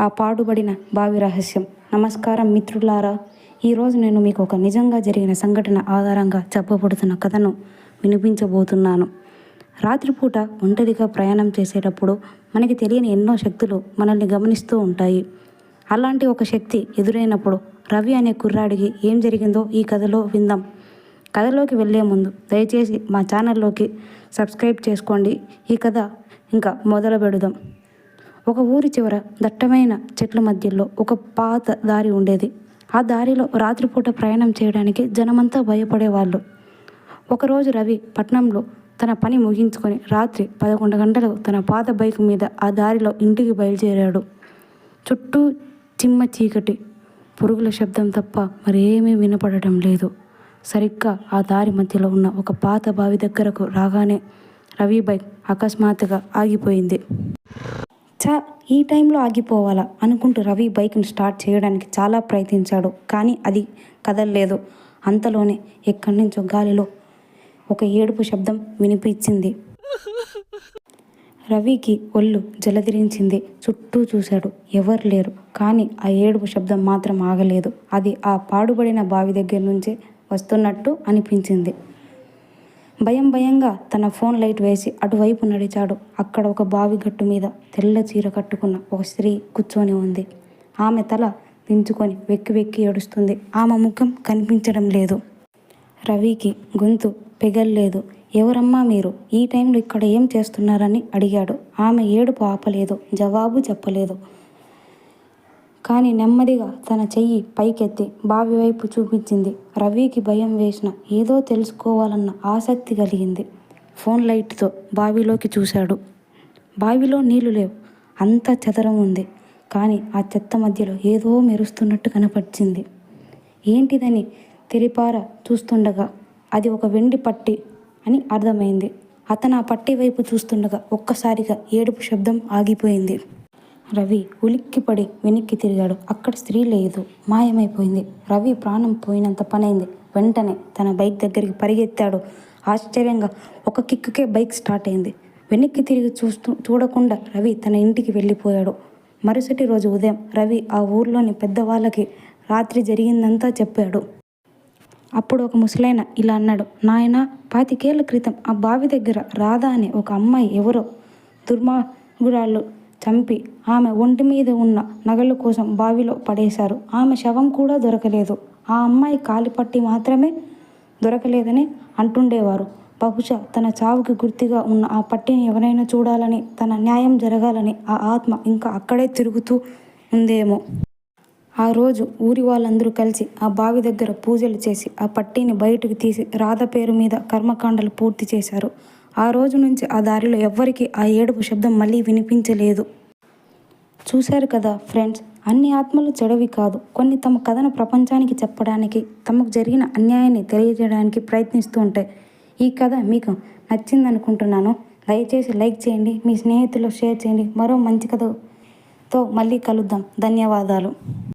ఆ పాడుబడిన బావి రహస్యం. నమస్కారం మిత్రులారా ఈరోజు నేను మీకు ఒక నిజంగా జరిగిన సంఘటన ఆధారంగా చెప్పబడుతున్న కథను వినిపించబోతున్నాను. రాత్రిపూట ఒంటరిగా ప్రయాణం చేసేటప్పుడు మనకి తెలియని ఎన్నో శక్తులు మనల్ని గమనిస్తూ ఉంటాయి. అలాంటి ఒక శక్తి ఎదురైనప్పుడు రవి అనే కుర్రాడికి ఏం జరిగిందో ఈ కథలో విందాం. కథలోకి వెళ్ళే ముందు దయచేసి మా ఛానల్లోకి సబ్స్క్రైబ్ చేసుకోండి. ఈ కథ ఇంకా మొదలు పెడదాం ఒక ఊరి చివర దట్టమైన చెట్ల మధ్యలో ఒక పాత దారి ఉండేది. ఆ దారిలో రాత్రిపూట ప్రయాణం చేయడానికి జనమంతా భయపడేవాళ్ళు. ఒకరోజు రవి పట్నంలో తన పని ముగించుకొని రాత్రి పదకొండు గంటలకు తన పాత బైక్ మీద ఆ దారిలో ఇంటికి బయలుదేరాడు. చుట్టూ చిమ్మ చీకటి పురుగుల శబ్దం తప్ప మరేమీ వినపడటం లేదు. సరిగ్గా ఆ దారి మధ్యలో ఉన్న ఒక పాత బావి దగ్గరకు రాగానే రవి బైక్ అకస్మాత్తుగా ఆగిపోయింది. చా ఈ టైంలో ఆగిపోవాలా అనుకుంటూ రవి బైక్ని స్టార్ట్ చేయడానికి చాలా ప్రయత్నించాడు. కానీ అది కదలలేదు. అంతలోనే ఎక్కడి నుంచో గాలిలో ఒక ఏడుపు శబ్దం వినిపించింది. రవికి ఒళ్ళు జలధరించింది చుట్టూ చూశాడు. ఎవరు లేరు. కానీ ఆ ఏడుపు శబ్దం మాత్రం ఆగలేదు. అది ఆ పాడుబడిన బావి దగ్గర నుంచే వస్తున్నట్టు అనిపించింది. భయం భయంగా తన ఫోన్ లైట్ వేసి అటువైపు నడిచాడు. అక్కడ ఒక బావి గట్టు మీద తెల్ల చీర కట్టుకున్న ఒక స్త్రీ కూర్చొని ఉంది. ఆమె తల దించుకొని వెక్కి వెక్కి ఏడుస్తుంది. ఆమె ముఖం కనిపించడం లేదు. రవికి గొంతు పెగల్లేదు. ఎవరమ్మా మీరు? ఈ టైంలో ఇక్కడ ఏం చేస్తున్నారని అడిగాడు. ఆమె ఏడుపు ఆపలేదు. జవాబు చెప్పలేదు. కానీ నెమ్మదిగా తన చెయ్యి పైకెత్తి బావి వైపు చూపించింది. రవికి భయం వేసిన ఏదో తెలుసుకోవాలన్న ఆసక్తి కలిగింది. ఫోన్ లైట్తో బావిలోకి చూశాడు. బావిలో నీళ్ళు లేవు. అంతా చెదరం ఉంది. కానీ ఆ చెత్త మధ్యలో ఏదో మెరుస్తున్నట్టు కనపరిచింది. ఏంటిదని తెరిపార చూస్తుండగా అది ఒక వెండి పట్టి అని అర్థమైంది. అతను ఆ పట్టి వైపు చూస్తుండగా ఒక్కసారిగా ఏడుపు శబ్దం ఆగిపోయింది. రవి ఉలిక్కిపడి వెనక్కి తిరిగాడు. అక్కడ స్త్రీ లేదు. మాయమైపోయింది. రవి ప్రాణం పోయినంత పనైంది. వెంటనే తన బైక్ దగ్గరికి పరిగెత్తాడు. ఆశ్చర్యంగా ఒక కిక్కుకే బైక్ స్టార్ట్ అయింది. వెనక్కి తిరిగి చూస్తూ చూడకుండా రవి తన ఇంటికి వెళ్ళిపోయాడు. మరుసటి రోజు ఉదయం రవి ఆ ఊర్లోని పెద్దవాళ్ళకి రాత్రి జరిగిందంతా చెప్పాడు. అప్పుడు ఒక ముసలైన ఇలా అన్నాడు నాయన పాతికేళ్ళ క్రితం ఆ బావి దగ్గర రాధా అనే ఒక అమ్మాయి ఎవరో? దుర్మార్గురాళ్ళు చంపి ఆమె ఒంటి మీద ఉన్న నగల కోసం బావిలో పడేశారు. ఆమె శవం కూడా దొరకలేదు. ఆ అమ్మాయి కాలిపట్టి మాత్రమే దొరకలేదని అంటుండేవారు. బహుశా తన చావుకి గుర్తుగా ఉన్న ఆ పట్టిని ఎవరైనా చూడాలని తన న్యాయం జరగాలని ఆ ఆత్మ ఇంకా అక్కడే తిరుగుతూ ఉందేమో. ఆ రోజు ఊరి వాళ్ళందరూ కలిసి ఆ బావి దగ్గర పూజలు చేసి ఆ పట్టీని బయటకు తీసి రాధ పేరు మీద కర్మకాండలు పూర్తి చేశారు. ఆ రోజు నుంచి ఆ దారిలో ఎవ్వరికీ ఆ ఏడుపు శబ్దం మళ్ళీ వినిపించలేదు. చూశారు కదా ఫ్రెండ్స్ అన్ని ఆత్మలు చెడవి కాదు. కొన్ని తమ కథను ప్రపంచానికి చెప్పడానికి తమకు జరిగిన అన్యాయాన్ని తెలియజేయడానికి ప్రయత్నిస్తూ ఉంటాయి. ఈ కథ మీకు నచ్చిందనుకుంటున్నాను. దయచేసి లైక్ చేయండి మీ స్నేహితులు షేర్ చేయండి. మరో మంచి కథతో మళ్ళీ కలుద్దాం. ధన్యవాదాలు.